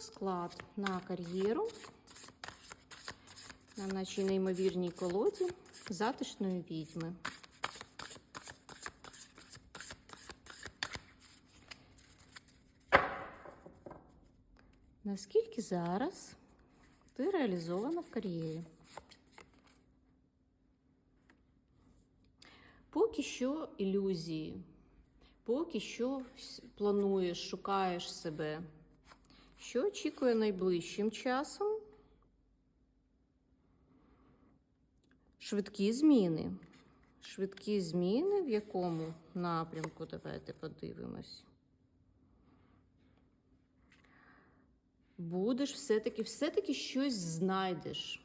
Розклад на кар'єру на нашій неймовірній колоді затишної відьми. Наскільки зараз ти реалізована в кар'єрі? Поки що ілюзії, поки що плануєш, шукаєш себе. Що очікує найближчим часом? Швидкі зміни. Швидкі зміни в якому напрямку? Давайте подивимось. Будеш все-таки, все-таки щось знайдеш.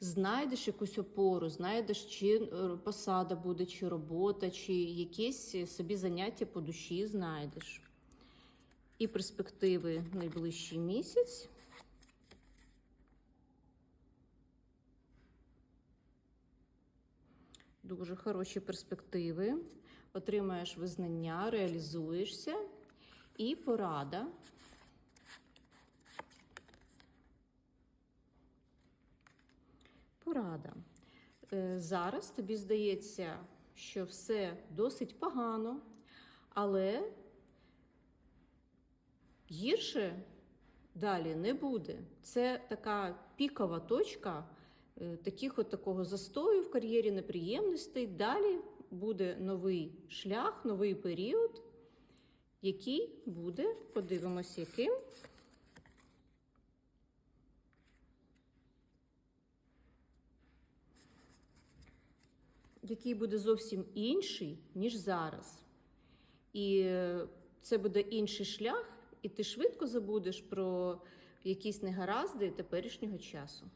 Знайдеш якусь опору, знайдеш, чи е, посада буде, чи робота, чи якесь собі заняття по душі знайдеш. І перспективи найближчий місяць. Дуже хороші перспективи. Отримаєш визнання, реалізуєшся. І порада. Порада. Е, Зараз тобі здається, що все досить погано, але гірше далі не буде. Це така пікова точка е, таких от такого застою в кар'єрі неприємностей. Далі буде новий шлях, новий період, який буде, подивимось, яким. який буде зовсім інший, ніж зараз. І е, це буде інший шлях, і ти швидко забудеш про якісь негаразди теперішнього часу.